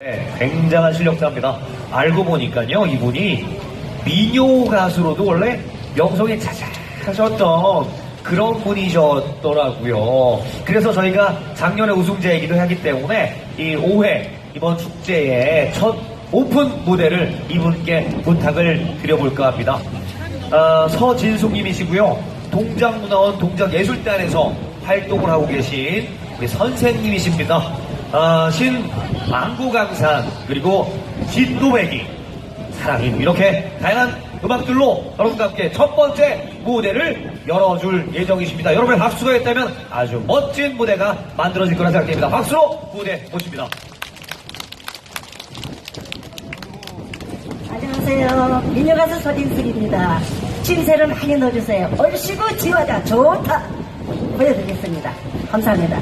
네, 굉장한 실력자입니다. 알고 보니까요, 이분이 미녀 가수로도 원래 명성이 자자하셨던 그런 분이셨더라고요. 그래서 저희가 작년에 우승자이기도 하기 때문에 이 5회 이번 축제의 첫 오픈 무대를 이분께 부탁을 드려볼까 합니다. 아, 서진숙님이시고요. 동작문화원 동작예술단에서 활동을 하고 계신 우리 선생님이십니다. 아, 신 망구강산 그리고 진도배기 사랑임 이렇게 다양한 음악들로 여러분과 함께 첫 번째 무대를 열어줄 예정이십니다. 여러분의 박수가 있다면 아주 멋진 무대가 만들어질 거라 생각됩니다. 박수로 무대 모십니다. 안녕하세요. 민요가수 서진숙입니다. 신세를 많이 넣어주세요. 얼씨구 지화자 좋다. 보여드리겠습니다. 감사합니다.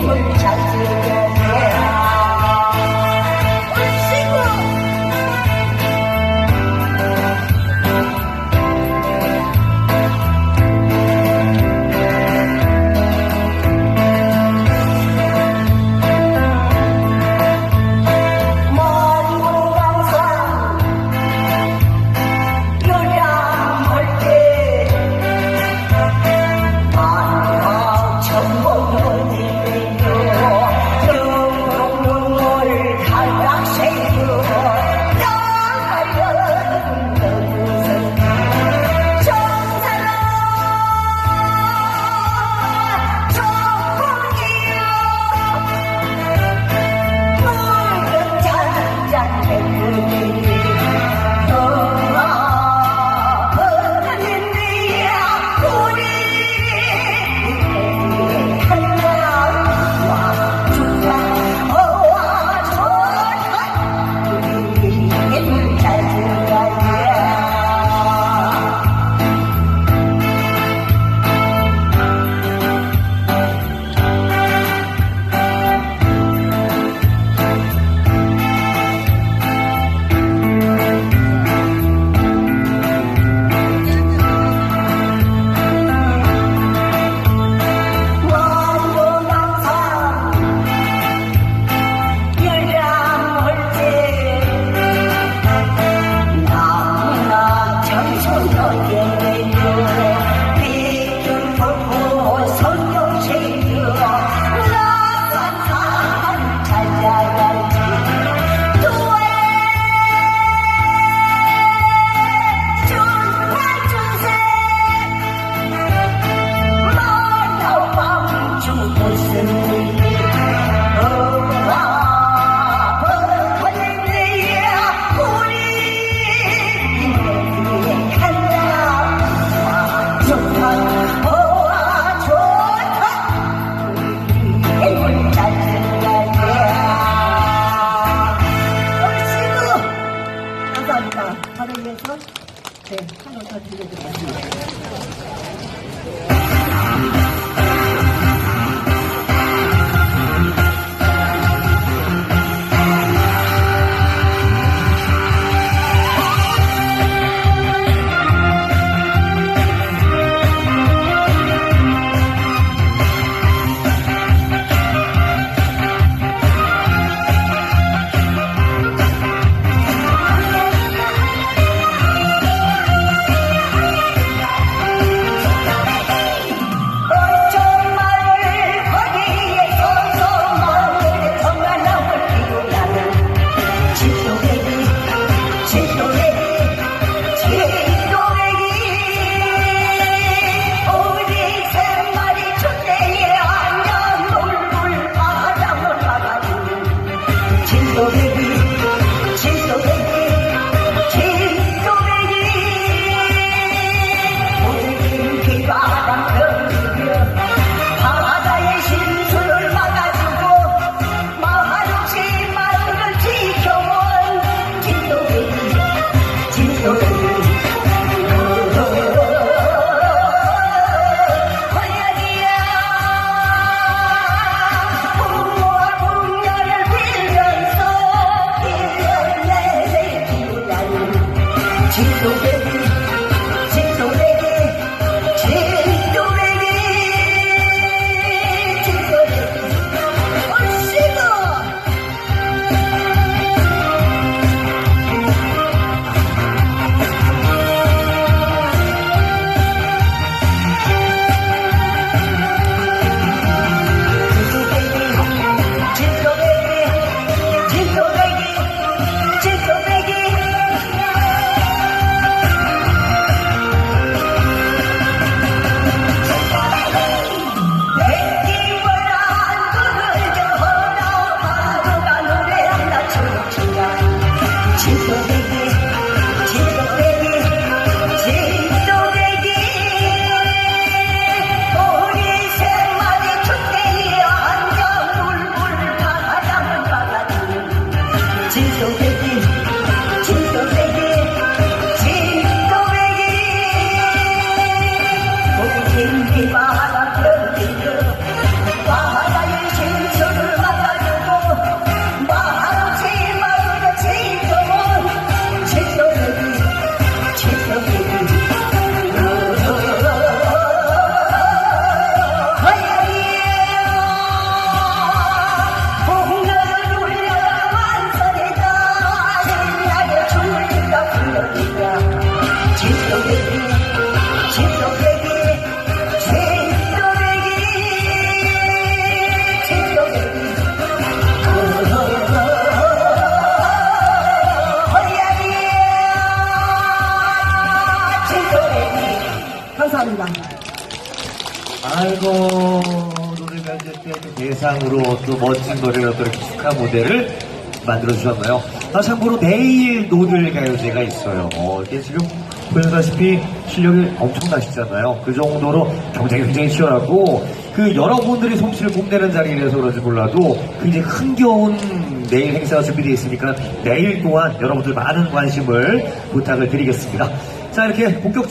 Muslim take away 아이고 노래 면접 때 대상으로 또 멋진 노래로 또 이렇게 축하 무대를 만들어 주셨나요? 아 참고로 내일 노들 가요제가 있어요. 어, 이게 지금 보시다시피 실력이 엄청나시잖아요. 그 정도로 경쟁이 굉장히 치열하고 그 여러분들이 솜씨를 뽐내는 자리라서 그런지 몰라도 굉장히 흥겨운 내일 행사가 준비되어 있으니까 내일 또한 여러분들 많은 관심을 부탁을 드리겠습니다. 자 이렇게 본격